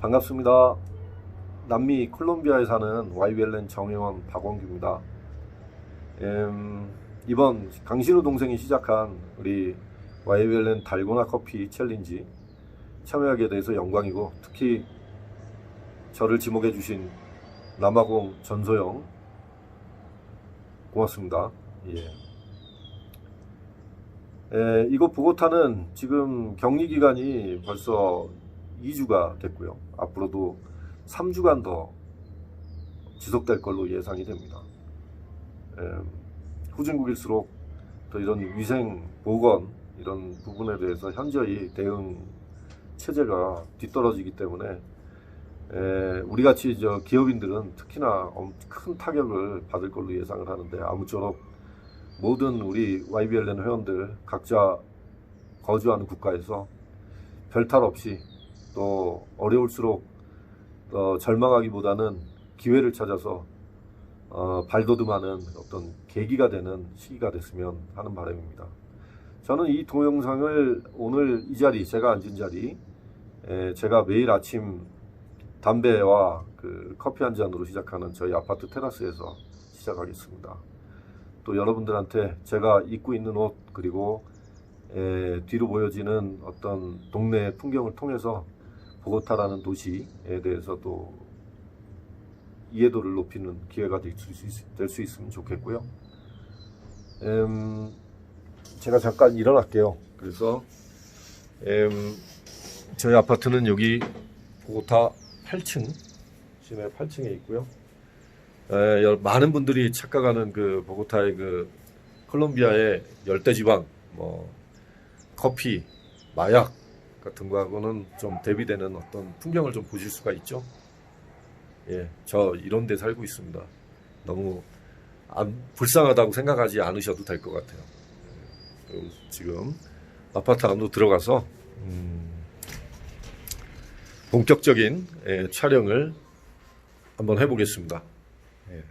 반갑습니다. 남미 콜롬비아에 사는 YBLN 정혜원 박원규입니다. 음, 이번 강신우 동생이 시작한 우리 YBLN 달고나 커피 챌린지 참여하게 돼서 영광이고 특히 저를 지목해 주신 남아공 전소영 고맙습니다. 예. 에, 이곳 보고타는 지금 격리 기간이 벌써 2주가 됐고요. 앞으로도 3주간 더 지속될 걸로 예상이 됩니다. 에, 후진국일수록 또 이런 위생 보건 이런 부분에 대해서 현저히 대응 체제가 뒤떨어지기 때문에 에, 우리 같이 저 기업인들은 특히나 엄- 큰 타격을 받을 걸로 예상을 하는데 아무쪼록 모든 우리 YBLN 회원들 각자 거주하는 국가에서 별탈 없이 또 어려울수록 어, 절망하기보다는 기회를 찾아서 어, 발돋움하는 어떤 계기가 되는 시기가 됐으면 하는 바람입니다. 저는 이 동영상을 오늘 이 자리 제가 앉은 자리 에, 제가 매일 아침 담배와 그 커피 한 잔으로 시작하는 저희 아파트 테라스에서 시작하겠습니다. 또 여러분들한테 제가 입고 있는 옷 그리고 에, 뒤로 보여지는 어떤 동네 풍경을 통해서 보고타라는 도시에 대해서 또 이해도를 높이는 기회가 될 수 있으면 좋겠고요. 음, 제가 잠깐 일어날게요. 그래서 음, 저희 아파트는 여기 보고타 8층 시내 8층에 있고요. 에, 여- 많은 분들이 착각하는 그 보고타의 그 콜롬비아의 열대지방 뭐 커피, 마약 같은 거하고는 좀 대비되는 어떤 풍경을 좀 보실 수가 있죠. 예, 저 이런 데 살고 있습니다. 너무 안- 불쌍하다고 생각하지 않으셔도 될 것 같아요. 예, 지금 아파트 안으로 들어가서 음, 본격적인 예, 촬영을 한번 해보겠습니다. 예.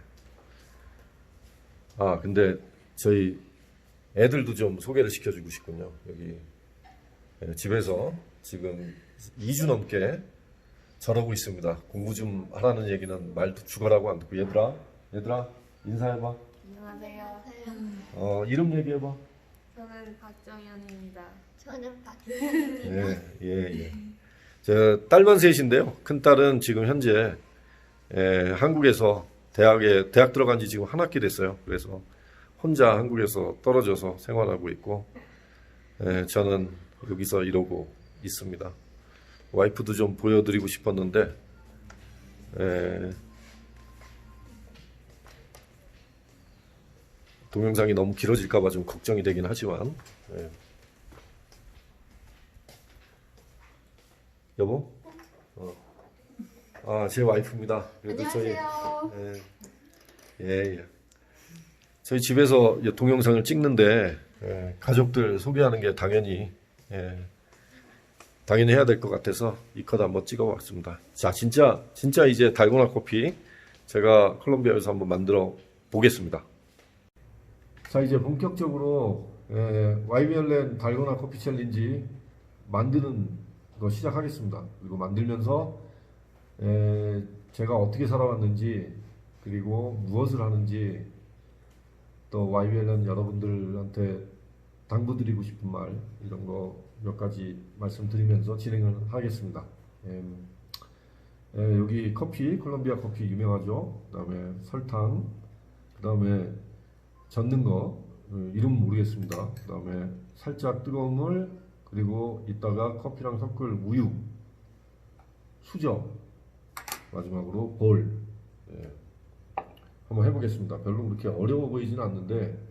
아, 근데 저희 애들도 좀 소개를 시켜주고 싶군요. 여기 예, 집에서 지금 2주 넘게 저러고 있습니다. 공부 좀 하라는 얘기는 말도 죽어라고 안 듣고 얘들아, 얘들아 인사해봐. 안녕하세요. 어, 이름 얘기해봐. 저는 박정현입니다. 저는 박 예, 예, 예. 저 딸만 셋인데요. 큰 딸은 지금 현재 예, 한국에서 대학에 대학 들어간 지 지금 한 학기 됐어요. 그래서 혼자 한국에서 떨어져서 생활하고 있고 예, 저는 여기서 이러고 있습니다. 와이프도 좀 보여드리고 싶었는데 예, 동영상이 너무 길어질까봐 좀 걱정이 되긴 하지만 예. 여보? 어. 아, 제 와이프입니다. 안녕하세요. 저희 예, 예. 저희 집에서 이 동영상을 찍는데 예, 가족들 소개하는 게 당연히 예, 당연히 해야 될 것 같아서 이 컷 한번 찍어봤습니다. 자, 진짜 진짜 이제 달고나 커피 제가 콜롬비아에서 한번 만들어 보겠습니다. 자, 이제 본격적으로 예, YBLN 달고나 커피 챌린지 만드는 거 시작하겠습니다. 그리고 만들면서 에, 제가 어떻게 살아왔는지 그리고 무엇을 하는지 또 YBLN 여러분들한테 당부드리고 싶은 말 이런 거 몇 가지 말씀드리면서 진행을 하겠습니다. em, 에, 여기 커피 콜롬비아 커피 유명하죠. 그 다음에 설탕, 그 다음에 젓는 거 어, 이름 모르겠습니다. 그 다음에 살짝 뜨거운 물 그리고 이따가 커피랑 섞을 우유, 수저, 마지막으로 볼. 예. 한번 해보겠습니다. 별로 그렇게 어려워 보이지는 않는데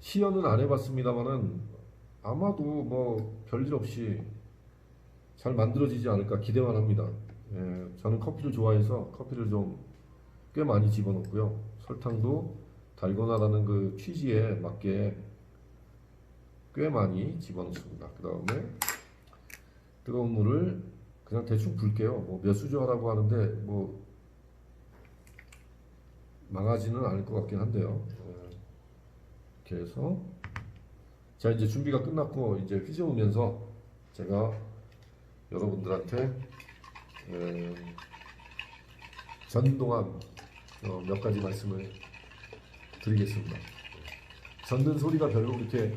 시연은 안 해봤습니다만은 아마도 뭐 별일 없이 잘 만들어지지 않을까 기대만 합니다. 예, 저는 커피를 좋아해서 커피를 좀 꽤 많이 집어넣고요. 설탕도 달고나라는 그 취지에 맞게 꽤 많이 집어넣습니다. 그 다음에 뜨거운 물을 그냥 대충 불게요. 뭐 몇 수저 하라고 하는데 뭐 망하지는 않을 것 같긴 한데요. 예. 이렇게 해서 자 이제 준비가 끝났고 이제 휘저으면서 제가 여러분들한테 에, 전 동안 어, 몇 가지 말씀을 드리겠습니다. 전등 소리가 별로 그렇게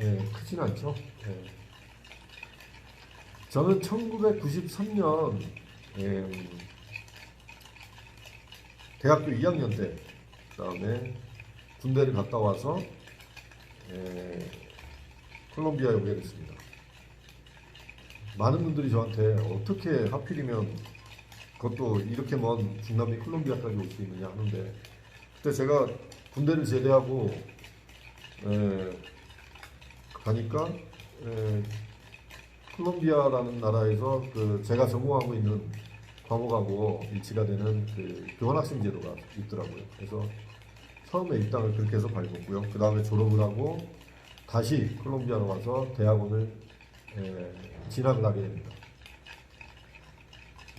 예, 크진 않죠. 예. 저는 1993년 예, 대학교 2학년 때 그다음에 군대를 갔다 와서 예, 콜롬비아에 오게 됐습니다. 많은 분들이 저한테 어떻게 하필이면 그것도 이렇게 먼 중남미 콜롬비아까지 올 수 있느냐 하는데 그때 제가 군대를 제대하고 에, 가니까 에, 콜롬비아라는 나라에서 그 제가 전공하고 있는 과목하고 일치가 되는 그 교환학생 제도가 있더라고요. 그래서 처음에 입당을 그렇게 해서 밟았고요. 그 다음에 졸업을 하고 다시 콜롬비아로 와서 대학원을 에, 진학을 하게 됩니다.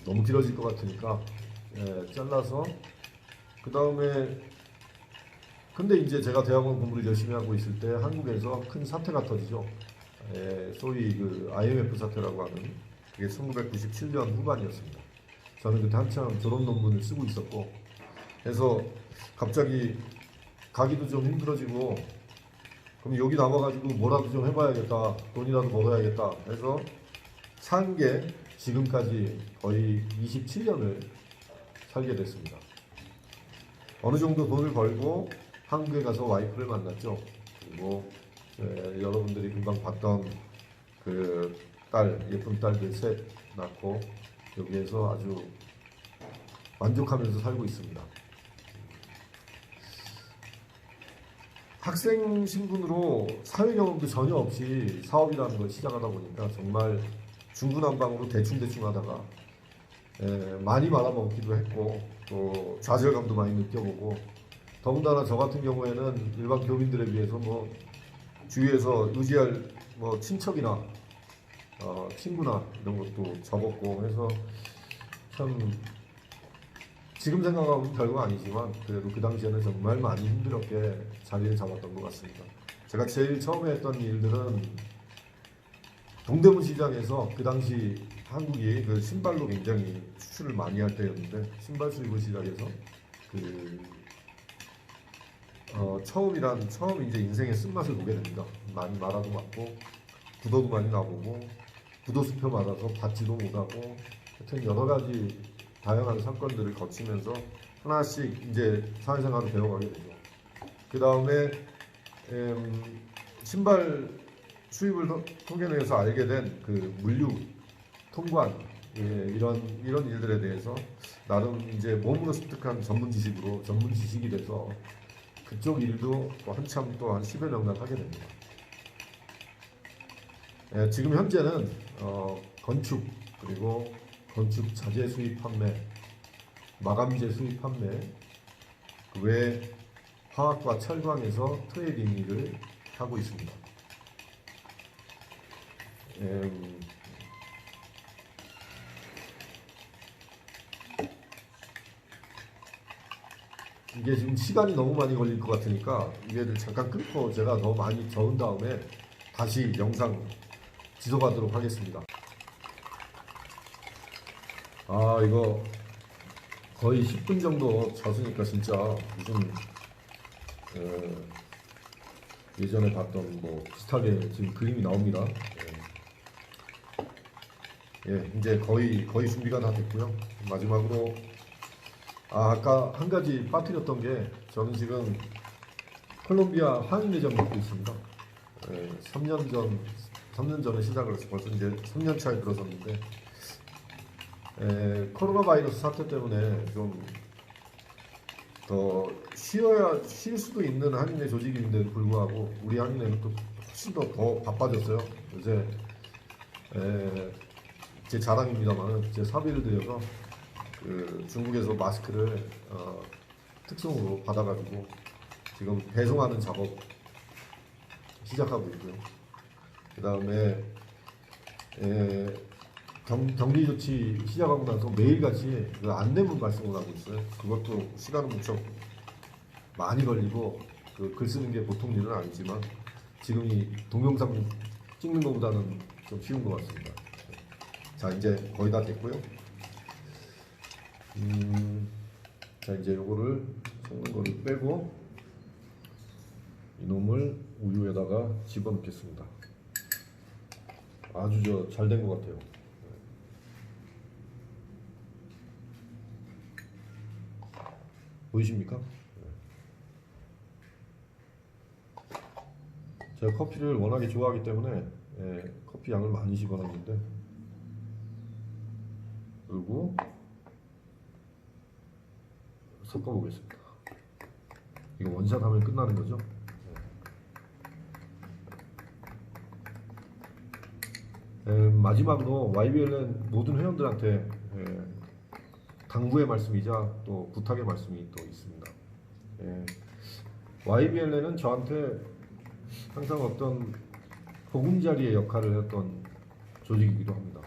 너무 길어질 것 같으니까 에, 잘라서 그 다음에 근데 이제 제가 대학원 공부를 열심히 하고 있을 때 한국에서 큰 사태가 터지죠. 에, 소위 그 IMF 사태라고 하는 그게 1997년 후반이었습니다. 저는 그때 한참 졸업 논문을 쓰고 있었고 그래서 갑자기 가기도 좀 힘들어지고 그럼 여기 남아가지고 뭐라도 좀 해봐야겠다 돈이라도 벌어야겠다 해서 산 게 지금까지 거의 27년을 살게 됐습니다. 어느 정도 돈을 벌고 한국에 가서 와이프를 만났죠. 그리고 에, 여러분들이 금방 봤던 그 딸 예쁜 딸들 셋 낳고 여기에서 아주 만족하면서 살고 있습니다. 학생 신분으로 사회 경험도 전혀 없이 사업이라는 걸 시작하다 보니까 정말 중구난방으로 대충대충 하다가 에, 많이 말아먹기도 했고 또 좌절감도 많이 느껴보고 더군다나 저 같은 경우에는 일반 교민들에 비해서 뭐 주위에서 의지할 뭐 친척이나 어, 친구나 이런 것도 적었고 해서 참 지금 생각하면 별거 아니지만 그래도 그 당시에는 정말 많이 힘들었게 자리를 잡았던 것 같습니다. 제가 제일 처음에 했던 일들은 동대문 시장에서 그 당시 한국이 그 신발로 굉장히 수출을 많이 할 때였는데 신발 수입을 시작해서 그 어, 처음이란 처음 이제 인생의 쓴맛을 보게 됩니다. 많이 말아도 맞고 구도도 많이 나보고 구도 수표 맞아서 받지도 못하고 하여튼 여러 가지 다양한 사건들을 거치면서 하나씩 이제 사회생활을 배워가게 되죠. 그 다음에 신발 수입을 통- 통계내에서 알게 된 그 물류 통관 예, 이런 이런 일들에 대해서 나름 이제 몸으로 습득한 전문 지식으로 전문 지식이 돼서 그쪽 일도 또 한참 또 한 10여 년간 하게 됩니다. 예, 지금 현재는 어, 건축 그리고 건축 자재 수입 판매, 마감재 수입 판매, 그외 화학과 철광에서 트레이딩 일을 하고 있습니다. 음, 이게 지금 시간이 너무 많이 걸릴 것 같으니까 이게 잠깐 끊고 제가 너무 많이 적은 다음에 다시 영상 지속하도록 하겠습니다. 아 이거 거의 10분 정도 젖으니까 진짜 무슨 어, 예전에 봤던 뭐 비슷하게 지금 그림이 나옵니다. 예. 예, 이제 거의 거의 준비가 다 됐고요. 마지막으로 아, 아까 한 가지 빠뜨렸던 게 저는 지금 콜롬비아 화인 매장 갖고 있습니다. 예, 3년 전 3년 전에 시작을 해서 벌써 이제 3년 차에 들어섰는데 에, 코로나 바이러스 사태 때문에 좀 더 쉬어야 쉴 수도 있는 한인의 조직인데도 불구하고 우리 한인회는 또 훨씬 더, 더 바빠졌어요. 요새 에, 제 자랑입니다만 제 사비를 들여서 그 중국에서 마스크를 어, 특송으로 받아가지고 지금 배송하는 작업 시작하고 있고요. 그 다음에 경, 격리 조치 시작하고 나서 매일같이 그 안내문 발송을 하고 있어요. 그것도 시간은 무척 많이 걸리고 그 글 쓰는 게 보통 일은 아니지만 지금 이 동영상 찍는 것보다는 좀 쉬운 것 같습니다. 자 이제 거의 다 됐고요. 음, 자 이제 요거를 섞는 거를 빼고 이놈을 우유에다가 집어넣겠습니다. 아주 저 잘 된 것 같아요. 보이십니까? 제가 커피를 워낙에 좋아하기 때문에 예, 커피 양을 많이 집어넣는데 그리고 섞어보겠습니다. 이거 원샷 하면 끝나는 거죠? 예, 마지막으로 YBLN 모든 회원들한테 예, 당부의 말씀이자 또 부탁의 말씀이 또 있습니다. 예, YBLN은 저한테 항상 어떤 보금자리의 역할을 했던 조직이기도 합니다.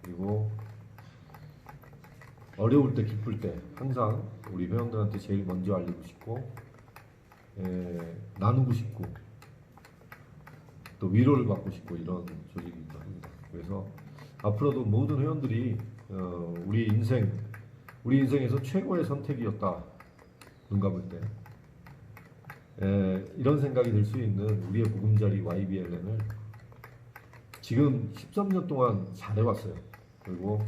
그리고 어려울 때 기쁠 때 항상 우리 회원들한테 제일 먼저 알리고 싶고 에, 나누고 싶고 또 위로를 받고 싶고 이런 조직이기도 합니다. 그래서 앞으로도 모든 회원들이 어, 우리 인생 우리 인생에서 최고의 선택이었다 눈 감을 때 에, 이런 생각이 들 수 있는 우리의 보금자리 YBLN을 지금 13년 동안 잘해왔어요. 그리고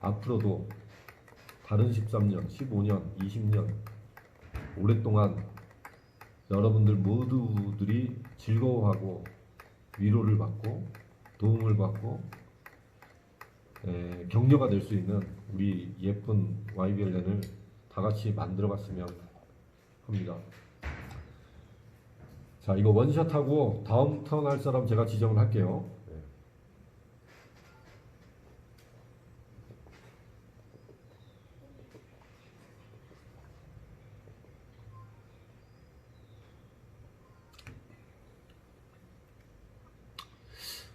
앞으로도 다른 13년, 15년, 20년 오랫동안 여러분들 모두들이 즐거워하고 위로를 받고 도움을 받고 에, 격려가 될 수 있는 우리 예쁜 YBLN을 다 같이 만들어갔으면 합니다. 자, 이거 원샷하고 다음 턴 할 사람 제가 지정을 할게요. 네.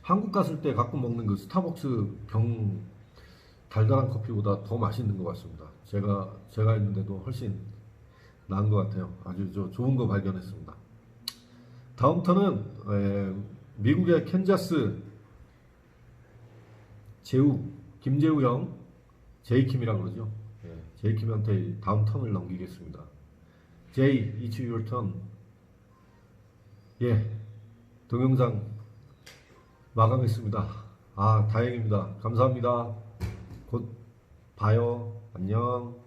한국 갔을 때 가끔 먹는 그 스타벅스 병 달달한 커피보다 더 맛있는 것 같습니다. 제가 제가 했는데도 훨씬 나은 것 같아요. 아주 저 좋은 거 발견했습니다. 다음 턴은 에, 미국의 캔자스 제우 김재우 형 제이킴이라 그러죠. 예, 제이킴한테 다음 턴을 넘기겠습니다. 제이 it's your. 예, 동영상 마감했습니다. 아 다행입니다. 감사합니다. 곧 봐요. 안녕.